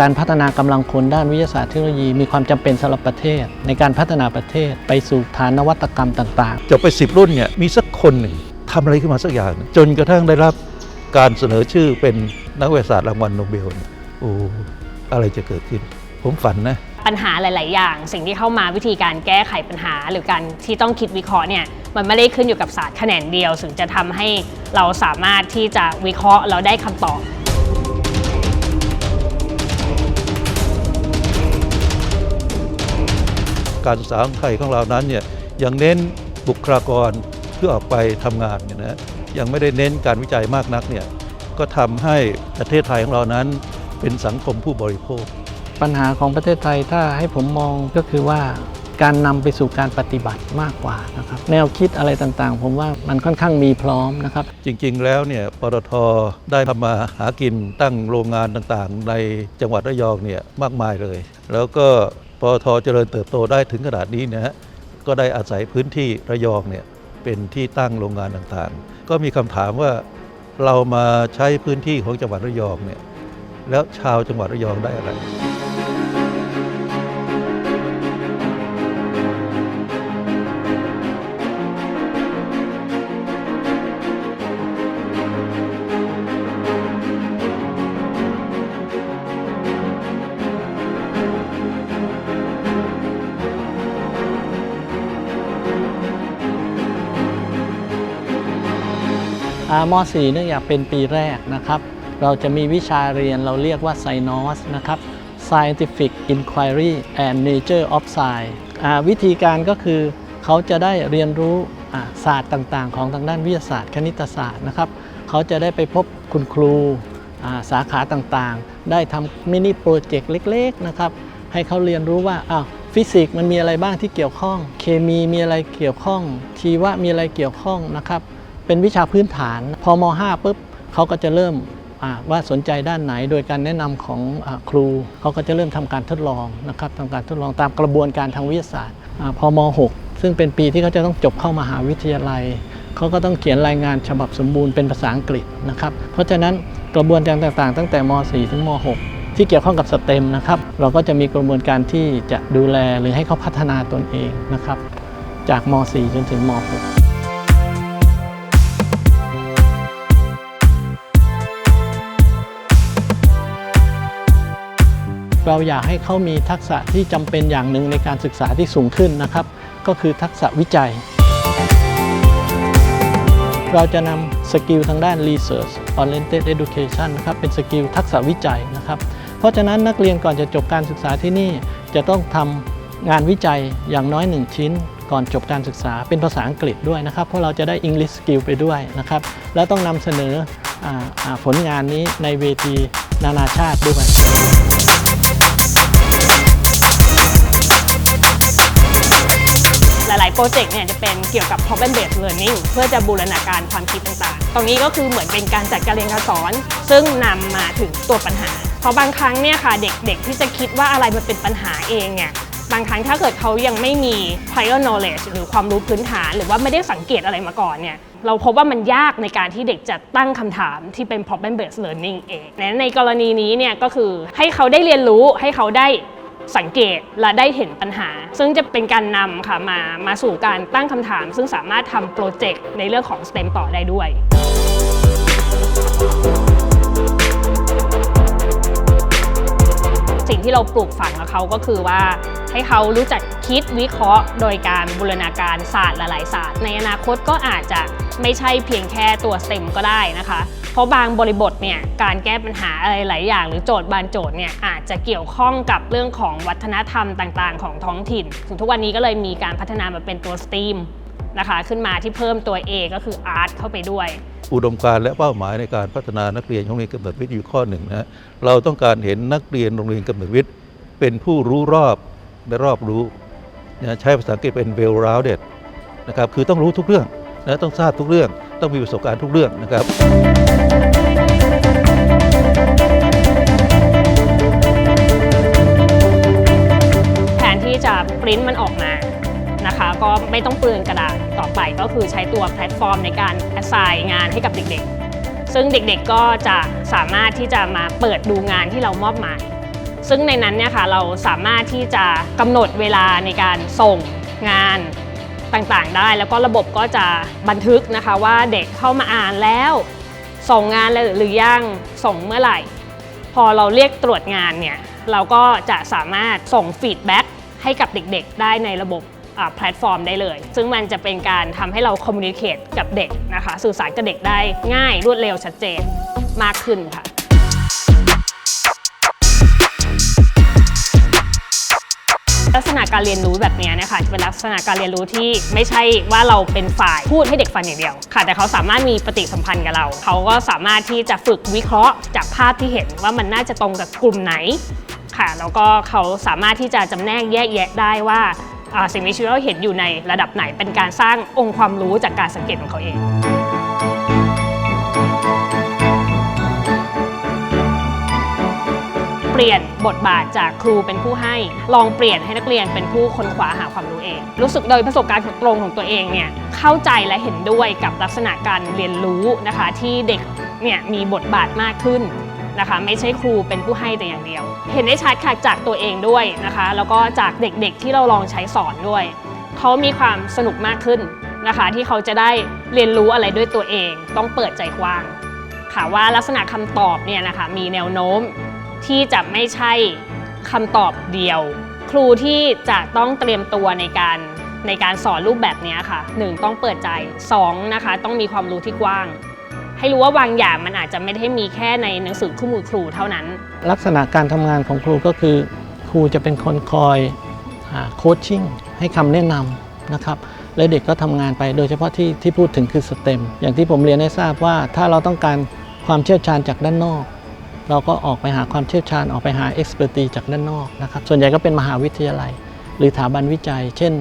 การพัฒนากำลังคนด้านวิทยาศาสตร์เทคโนโลยีมีความจำเป็นสำหรับประเทศ ในการพัฒนาประเทศไปสู่ฐานนวัตกรรมต่างจบไปสิบรุ่นเนี่ยมีสักคนหนึ่งทำอะไรขึ้นมาสักอย่างหนึ่งจนกระทั่งได้รับการเสนอชื่อเป็นนักวิทยาศาสตร์รางวัลโนเบลเนี่ยโอ้อะไรจะเกิดขึ้น ผมฝันนะ ปัญหาหลาย ๆ อย่าง สิ่งที่เข้ามาวิธีการแก้ไขปัญหา หรือการที่ต้องคิดวิเคราะห์เนี่ยมันไม่ได้ขึ้นอยู่กับศาสตร์คะแนนเดียวถึงจะทำให้เราสามารถที่จะวิเคราะห์เราได้คำตอบ การศึกษาของไทยของเรานั้นเนี่ยยังเน้นบุคลากรเพื่อออกไปทำงานเนี่ยนะยังไม่ได้เน้นการวิจัยมากนักเนี่ยก็ทำให้ประเทศไทยของเรานั้นเป็นสังคมผู้บริโภคๆปัญหาของประเทศไทยถ้าให้ผมมองก็คือว่าการนำไปสู่การปฏิบัติมากกว่านะครับแนวคิดอะไรต่างๆ ผมว่ามันค่อนข้างมีพร้อมนะครับ จริงๆแล้วเนี่ยปตทได้ทำมาหากินตั้งโรงงานต่างๆ ในจังหวัดระยองเนี่ยมากมายเลย แล้วก็ ปตทเจริญเติบโตได้ถึงขนาดนี้นะฮะก็ได้อาศัยพื้นที่ระยองเนี่ยเป็นที่ตั้งโรงงานต่างๆ ก็มีคำถามว่าเรามาใช้พื้นที่ของจังหวัดระยองเนี่ยแล้วชาวจังหวัดระยองได้อะไร ม 4 เนื่องจากเป็นปีแรกนะครับ เราจะมีวิชาเรียนเราเรียกว่า SciNOS นะครับ Scientific Inquiry and Nature of Science วิธีการก็คือเขาจะได้เรียนรู้ศาสตร์ต่างๆ ของทางด้านวิทยาศาสตร์ คณิตศาสตร์นะครับ เขาจะได้ไปพบคุณครูสาขาต่างๆ ได้ทำมินิโปรเจกต์เล็กๆนะครับ ให้เขาเรียนรู้ว่าอ้าวฟิสิกส์มันมีอะไรบ้างที่เกี่ยวข้อง เคมีมีอะไรเกี่ยวข้อง ชีวะมีอะไรเกี่ยวข้องนะครับ เป็นวิชาพื้นฐาน พอม .5 ปุ๊บเขาก็จะเริ่มว่าสนใจด้านไหนโดยการแนะนำของอครูเขาก็จะเริ่มทำการทดลองนะครับทำการทดลองตามกระบวนการทางวิทยาศาสตร์อพอม .6 ซึ่งเป็นปีที่เขาจะต้องจบเข้ามหาวิทยาลัยเขาก็ต้องเขียนรายงานฉบับสมบูรณ์เป็นภาษาอังกฤษนะครับเพราะฉะนั้นกระบวนการต่างๆ ตั้งแต่ม .4 ถึงม .6 ที่เกี่ยวข้องกับสเต็มนะครับเราก็จะมีกระบวนการที่จะดูแลหรือให้เขาพัฒนาตนเองนะครับจากม .4 จนถึงม .6 เราอยากให้เขามีทักษะที่จำเป็นอย่างหนึ่งในการศึกษาที่สูงขึ้นนะครับ ก็คือทักษะวิจัย เราจะนำสกิลทางด้าน Research Oriented Education นะครับเป็นสกิลทักษะวิจัยนะครับ เพราะฉะนั้นนักเรียนก่อนจะจบการศึกษาที่นี่จะต้องทำงานวิจัยอย่างน้อย 1 ชิ้น ก่อนจบการศึกษาเป็นภาษาอังกฤษด้วยนะครับ เพราะเราจะได้ English skill ไปด้วยนะครับ แล้วต้องนำเสนออผลงานนี้ในเวทีนานาชาติด้วย หลาย ๆ โปรเจกต์เนี่ยจะเป็นเกี่ยวกับ problem based learning เพื่อจะบูรณาการความคิดต่าง ๆ ตรงนี้ก็คือเหมือนเป็นการจัดการเรียนการสอน ซึ่งนำมาถึงตัวปัญหา เพราะบางครั้งเนี่ยค่ะเด็ก ๆ ที่จะคิดว่าอะไรมันเป็นปัญหาเองเนี่ยบางครั้งถ้าเกิดเขายังไม่มี prior knowledge หรือความรู้พื้นฐาน หรือว่าไม่ได้สังเกตอะไรมาก่อนเนี่ยเราพบว่ามันยากในการที่เด็กจะตั้งคำถามที่เป็น problem based learning เองในกรณีนี้เนี่ยก็คือให้เขาได้เรียนรู้ให้เขาได้ สังเกตและได้เห็นปัญหา ซึ่งจะเป็นการนำค่ะมามาสู่การตั้งคำถาม ซึ่งสามารถทำโปรเจกต์ในเรื่องของ STEM ต่อได้ด้วยสิ่งที่เราปลูกฝังกับเขาก็คือว่าให้เขารู้จักคิดวิเคราะห์ โดยการบูรณาการศาสตร์หลายๆศาสตร์ ในอนาคตก็อาจจะไม่ใช่เพียงแค่ตัว STEM ก็ได้นะคะ เพราะบางบริบทเนี่ยการแก้ปัญหาอะไรหลายอย่าง หรือโจทย์บางโจทย์เนี่ยอาจจะเกี่ยวข้องกับเรื่องของวัฒนธรรมต่างๆ ของท้องถิ่น ถึงทุกวันนี้ก็เลยมีการพัฒนามาเป็นตัว STEAM นะคะขึ้นมาที่เพิ่มตัว A ก็คือ Art เข้าไปด้วย อุดมการณ์และเป้าหมายในการพัฒนานักเรียนของโรงเรียนกำเนิดวิทย์อยู่ข้อหนึ่งนะฮะเราต้องการเห็นนักเรียนโรงเรียนกำเนิดวิทย์ เป็นผู้รู้รอบและรอบรู้นะใช้ภาษาอังกฤษเป็น well rounded นะครับคือต้องรู้ทุกเรื่องนะต้องทราบทุกเรื่อง ต้องมีประสบการณ์ทุกเรื่องนะครับแทนที่จะปริ้นมันออกมานะคะก็ไม่ต้องเปลืองกระดาษต่อไปก็คือใช้ตัวแพลตฟอร์มในการ assign งานให้กับเด็กๆ ซึ่งเด็กๆก็จะสามารถที่จะมาเปิดดูงานที่เรามอบหมาย ซึ่งในนั้นเนี่ยค่ะเราสามารถที่จะกำหนดเวลาในการส่งงาน ต่างๆ ได้ แล้วก็ระบบก็จะบันทึกนะคะว่าเด็กเข้ามาอ่านแล้ว ส่งงานแล้วหรือยังส่งเมื่อไหร่ พอเราเรียกตรวจงานเนี่ยเราก็จะสามารถส่งฟีดแบ็กให้กับเด็กๆ ได้ในระบบอ่าแพลตฟอร์มได้เลย ซึ่งมันจะเป็นการทำให้เราคอมมูนิเคตกับเด็กนะคะ สื่อสารกับเด็กได้ง่ายรวดเร็วชัดเจนมากขึ้นค่ะ ลักษณะการเรียนรู้แบบนี้นะคะจะเป็นลักษณะการเรียนรู้ที่ไม่ใช่ว่าเราเป็นฝ่ายพูดให้เด็กฟังอย่างเดียวค่ะ แต่เขาสามารถมีปฏิสัมพันธ์กับเรา เขาก็สามารถที่จะฝึกวิเคราะห์จากภาพที่เห็นว่ามันน่าจะตรงกับกลุ่มไหนค่ะ แล้วก็เขาสามารถที่จะจำแนกแยกแยะได้ว่าสิ่งมีชีวิตเราเห็นอยู่ในระดับไหนเป็นการสร้างองค์ความรู้จากการสังเกตของเขาเอง เปลี่ยนบทบาทจากครูเป็นผู้ให้ ลองเปลี่ยนให้นักเรียนเป็นผู้ค้นคว้าหาความรู้เอง รู้สึกโดยประสบการณ์ตรงของตัวเองเนี่ยเข้าใจและเห็นด้วยกับลักษณะการเรียนรู้นะคะที่เด็กเนี่ยมีบทบาทมากขึ้นนะคะไม่ใช่ครูเป็นผู้ให้แต่อย่างเดียว เห็นได้ชัดค่ะจากตัวเองด้วยนะคะ แล้วก็จากเด็กๆที่เราลองใช้สอนด้วย เขามีความสนุกมากขึ้นนะคะ ที่เขาจะได้เรียนรู้อะไรด้วยตัวเอง ต้องเปิดใจกว้าง ค่ะว่าลักษณะคำตอบเนี่ยนะคะมีแนวโน้ม ที่จะไม่ใช่คำตอบเดียว ครูที่จะต้องเตรียมตัวในการในการสอนรูปแบบนี้ค่ะหนึ่งต้องเปิดใจสองนะคะ ต้องมีความรู้ที่กว้าง ให้รู้ว่าบางอย่างมันอาจจะไม่ได้มีแค่ในหนังสือคู่มือครูเท่านั้น ลักษณะการทำงานของครูก็คือ ครูจะเป็นคนคอยโคชชิ่งให้คำแนะนำนะครับและเด็กก็ทำงานไปโดยเฉพาะที่ที่พูดถึงคือสเต็มอย่างที่ผมเรียนให้ทราบว่าถ้าเราต้องการความเชี่ยวชาญจากด้านนอก เราก็ออกไปหาความเชี่ยวชาญออกไปหาเอ็กซ์เพรสตีจากด้านนอกนะครับส่วนใหญ่ก็เป็นมหาวิทยาลัย หรือสถาบันวิจัย เช่น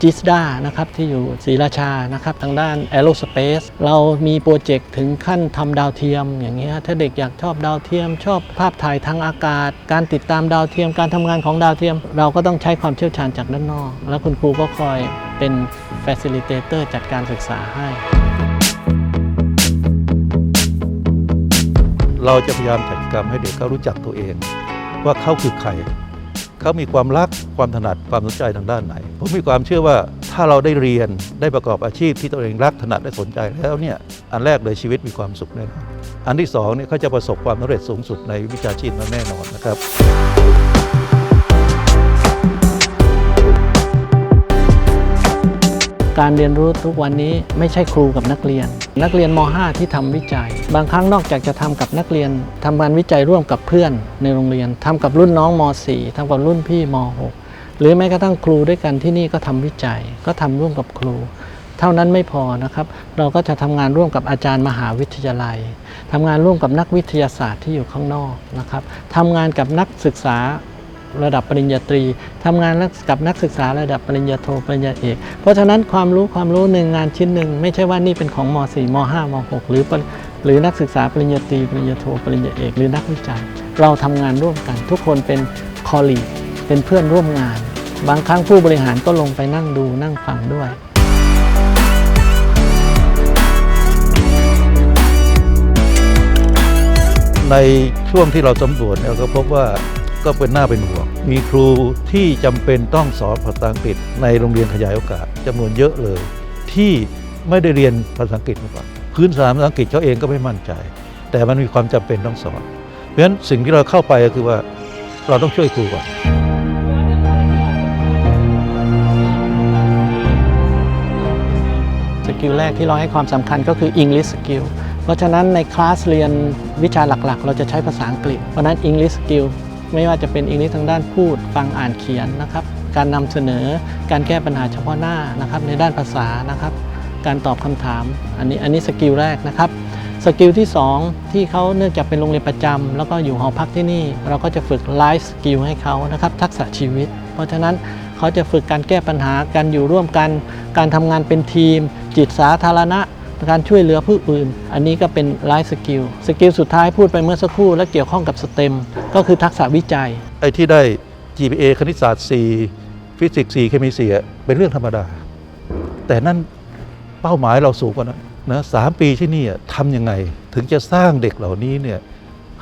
จิสดานะครับที่อยู่ศรีราชานะครับทางด้าน Aerospace เรามีโปรเจกต์ถึงขั้นทำดาวเทียม อย่างเงี้ยถ้าเด็กอยากชอบดาวเทียม ชอบภาพถ่ายทางอากาศ การติดตามดาวเทียม การทำงานของดาวเทียม เราก็ต้องใช้ความเชี่ยวชาญจากด้านนอก แล้วคุณครูก็คอยเป็น Facilitator จัดการศึกษาให้ เราจะพยายามจัด กรรมให้เด็กเขารู้จักตัวเอง ว่าเขาคือใคร เขามีความรักความถนัดความสนใจทางด้านไหน ผมมีความเชื่อว่าถ้าเราได้เรียนได้ประกอบอาชีพที่ตัวเองรักถนัดและสนใจแล้วเนี่ยอันแรกเลยชีวิตมีความสุขแน่นอนอันที่สองเนี่ยเขาจะประสบความสำเร็จสูงสุดในวิชาชีพนั้นแน่นอนนะครับ การเรียนรู้ทุกวันนี้ไม่ใช่ครูกับนักเรียน นักเรียนม .5 ที่ทำวิจัย บางครั้งนอกจากจะทำกับนักเรียนทำงานวิจัยร่วมกับเพื่อนในโรงเรียนทำกับรุ่นน้องม .4 ทำกับรุ่นพี่ม .6 หรือแม้กระทั่งครูด้วยกันที่นี่ก็ทำวิจัย ก็ทำร่วมกับครู เท่านั้นไม่พอนะครับ เราก็จะทำงานร่วมกับอาจารย์มหาวิทยาลัยทำงานร่วมกับนักวิทยาศาสตร์ที่อยู่ข้างนอกนะครับทำงานกับนักศึกษา ระดับปริญญาตรีทำงานกับนักศึกษาระดับปริญญาโทปริญญาเอกเพราะฉะนั้นความรู้ความรู้หนึ่งงานชิ้นหนึ่งไม่ใช่ว่านี่เป็นของม .4 ม .5 ม .6 หรือหรือนักศึกษาปริญญาตรีปริญญาโทปริญญาเอกหรือนักวิจัย เราทำงานร่วมกัน ทุกคนเป็นคอลีเป็นเพื่อนร่วมงาน บางครั้งผู้บริหารก็ลงไปนั่งดูนั่งฟังด้วยในช่วงที่เราสำรวจเนี่ยก็พบว่า ก็เป็นหน้าเป็นห่วง มีครูที่จำเป็นต้องสอนภาษาอังกฤษในโรงเรียนขยายโอกาสจำนวนเยอะเลย ที่ไม่ได้เรียนภาษาอังกฤษมาก่อนพื้นฐานภาษาอังกฤษเขาเองก็ไม่มั่นใจ แต่มันมีความจำเป็นต้องสอน เพราะฉะนั้นสิ่งที่เราเข้าไปก็คือว่าเราต้องช่วยครูก่อนสกิลแรกที่เราให้ความสำคัญก็คือ English skill เพราะฉะนั้นในคลาสเรียนวิชาหลักๆ เราจะใช้ภาษาอังกฤษ เพราะฉะนั้น English skill ไม่ว่าจะเป็น English ทางด้านพูด ฟังอ่านเขียนนะครับ การนำเสนอการแก้ปัญหาเฉพาะหน้านะครับ ในด้านภาษานะครับ การตอบคำถาม อันนี้อันนี้สกิลแรกนะครับสกิลที่ 2 ที่เขาเนื่องจากเป็นโรงเรียนประจำแล้วก็อยู่หอพักที่นี่ เราก็จะฝึกไลฟ์สกิลให้เขานะครับ ทักษะชีวิต เพราะฉะนั้นเขาจะฝึกการแก้ปัญหาการอยู่ร่วมกัน การทำงานเป็นทีม จิตสาธารณะ การช่วยเหลือผู้อื่น อันนี้ก็เป็นไลฟ์สกิลสกิลสุดท้ายพูดไปเมื่อสักครู่และเกี่ยวข้องกับสเต็มก็คือทักษะวิจัย ไอ้ที่ได้ GPA คณิตศาสตร์ 4 ฟิสิกส์ 4 เคมี4อะเป็นเรื่องธรรมดา แต่นั่นเป้าหมายเราสูงกว่านั้นนะสามปีที่นี่ทำยังไง ถึงจะสร้างเด็กเหล่านี้เนี่ย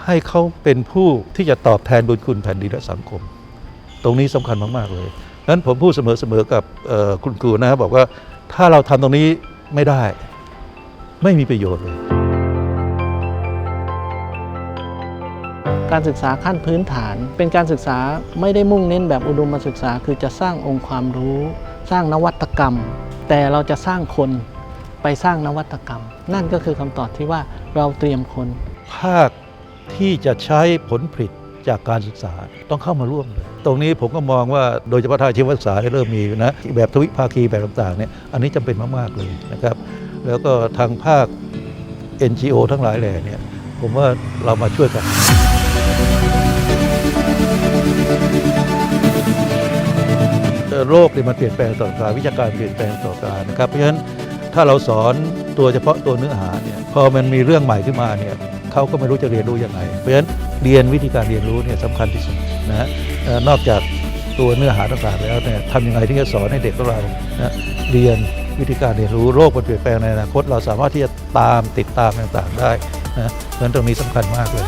ให้เขาเป็นผู้ที่จะตอบแทนบุญคุณแผ่นดินและสังคม ตรงนี้สำคัญมาก ๆ เลยนั้นผมพูดเสมอๆกับคุณครูนะครับบอกว่าถ้าเราทำตรงนี้ไม่ได้ ไม่มีประโยชน์เลย การศึกษาขั้นพื้นฐาน เป็นการศึกษาไม่ได้มุ่งเน้นแบบอุดมศึกษา คือจะสร้างองค์ความรู้ สร้างนวัตกรรม แต่เราจะสร้างคนไปสร้างนวัตกรรม นั่นก็คือคำตอบที่ว่าเราเตรียมคน ภาคที่จะใช้ผลผลิตจากการศึกษาต้องเข้ามาร่วมเลยตรงนี้ผมก็มองว่าโดยเฉพาะทางชีวศึกษาเนี่ยเริ่มมีนะแบบทวิภาคีแบบต่างๆเนี่ยอันนี้จำเป็นมากๆเลยนะครับ แล้วก็ทางภาค NGO ทั้งหลายแหล่เนี่ย ผมว่าเรามาช่วยกัน โลกเนี่ยมันเปลี่ยนแปลงตลอกาลวิชาการเปลี่ยนแปลงตลอกาลนะครับ เพราะฉะนั้นถ้าเราสอนตัวเฉพาะตัวเนื้อหาเนี่ยพอมันมีเรื่องใหม่ขึ้นมาเนี่ยเขาก็ไม่รู้จะเรียนรู้ยังไง เพราะฉะนั้นเรียนวิธีการเรียนรู้เนี่ยสำคัญที่สุดนะฮะนอกจากตัวเนื้อหาต่างๆแล้วเนี่ยทำยังไงที่จะสอนให้เด็กของเรานะเรียน วิธีการเรียนรู้โลกมันเปลี่ยนแปลงในอนาคต เราสามารถที่จะตามติดตามต่างๆได้นะเพราะฉะนั้นตรงนี้สำคัญมากเลย